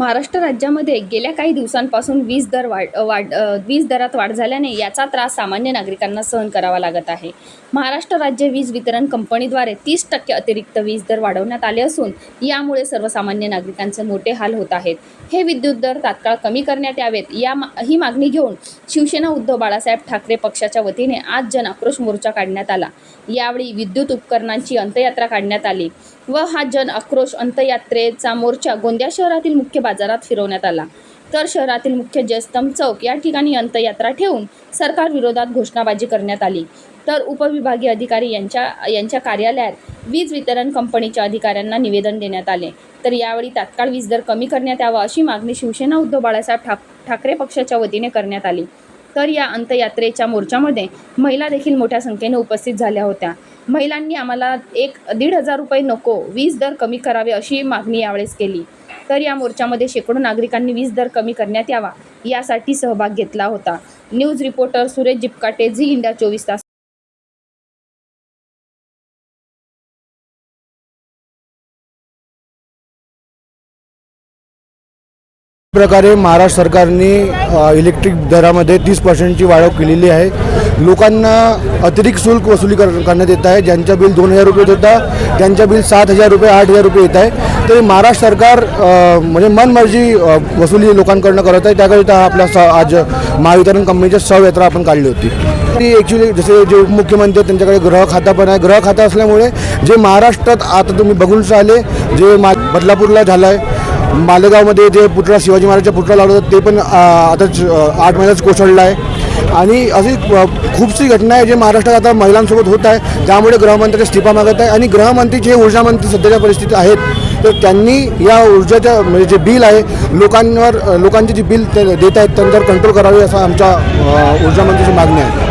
महाराष्ट्र राज्यामध्ये गेल्या काही दिवसांपासून वीज दर वाढ वाढ वीज दरात वाढ झाल्याने याचा त्रास सामान्य नागरिकांना सहन करावा लागत आहे. महाराष्ट्र राज्य वीज वितरण कंपनीद्वारे तीस टक्के अतिरिक्त वीज दर वाढवण्यात आले असून यामुळे सर्वसामान्य नागरिकांचे मोठे हाल होत आहेत. हे विद्युत दर तात्काळ कमी करण्यात यावेत या मा ही मागणी घेऊन शिवसेना उद्धव बाळासाहेब ठाकरे पक्षाच्या वतीने आज जन आक्रोश मोर्चा काढण्यात आला. यावेळी विद्युत उपकरणांची अंत्ययात्रा काढण्यात आली. व हा जन आक्रोश अंतयात्रेचा मोर्चा गोंदिया शहरातील मुख्य बाजारात फिरवण्यात आला. तर शहरातील मुख्य जयस्तंभ चौक या ठिकाणी अंतयात्रा ठेवून सरकार विरोधात घोषणाबाजी करण्यात आली. तर उपविभागीय अधिकारी यांच्या यांच्या कार्यालयात वीज वितरण कंपनीच्या अधिकाऱ्यांना निवेदन देण्यात आले. तर यावेळी तात्काळ वीज दर कमी करण्यात यावा अशी मागणी शिवसेना उद्धव बाळासाहेब ठाक ठाकरे पक्षाच्या वतीने करण्यात आली. तर या अंतयात्रेच्या मोर्चामध्ये महिला देखील मोठ्या संख्येने उपस्थित झाल्या होत्या. महिलांनी आम्हाला एक दीड हजार रुपये नको वीज दर कमी करावे अशी मागणी यावेळेस केली. तर या मोर्चामध्ये शेकडो नागरिकांनी वीज दर कमी करण्यात यावा यासाठी सहभाग घेतला होता. News reporter Suresh Jipkate Zee India चोवीस तास प्रकारे महाराष्ट्र सरकारने इलेक्ट्रिक दरामध्ये तीस पर्सेंटची वाढ केलेली आहे. लोकांना अतिरिक्त शुल्क वसुली कर करण्यात येत आहे. ज्यांच्या बिल दोन हजार रुपये होता त्यांच्या बिल सात हजार रुपये आठ हजार रुपये येत आहे. तरी महाराष्ट्र सरकार म्हणजे मनमर्जी वसुली लोकांकडनं करत आहे. त्याकरिता आपला स आज महावितरण कंपनीची शवयात्रा आपण काढली होती. ती ॲक्च्युली जसे जे उपमुख्यमंत्री त्यांच्याकडे ग्रह खाता पण आहे. ग्रह खाता असल्यामुळे जे महाराष्ट्रात आता तुम्ही बघून राहिले जे मा बदलापूरला झालं आहे मालेगावमध्ये जे पुतळा शिवाजी महाराजच्या पुतळा लावला होता ते पण आता आताच आठ महिन्याच कोसळला आहे. आणि अशी खूपशी घटना आहे जे महाराष्ट्रात आता महिलांसोबत होत आहे त्यामुळे गृहमंत्र्याचा इस्तिफा मागत आहे. आणि गृहमंत्री जे ऊर्जामंत्री सध्याच्या परिस्थितीत आहेत तर त्यांनी या ऊर्जाच्या म्हणजे जे बिल आहे लोकांवर लोकांचे जे बिल देत आहेत त्यांच्यावर कंट्रोल करावे असं आमच्या ऊर्जामंत्रीची मागणी आहे.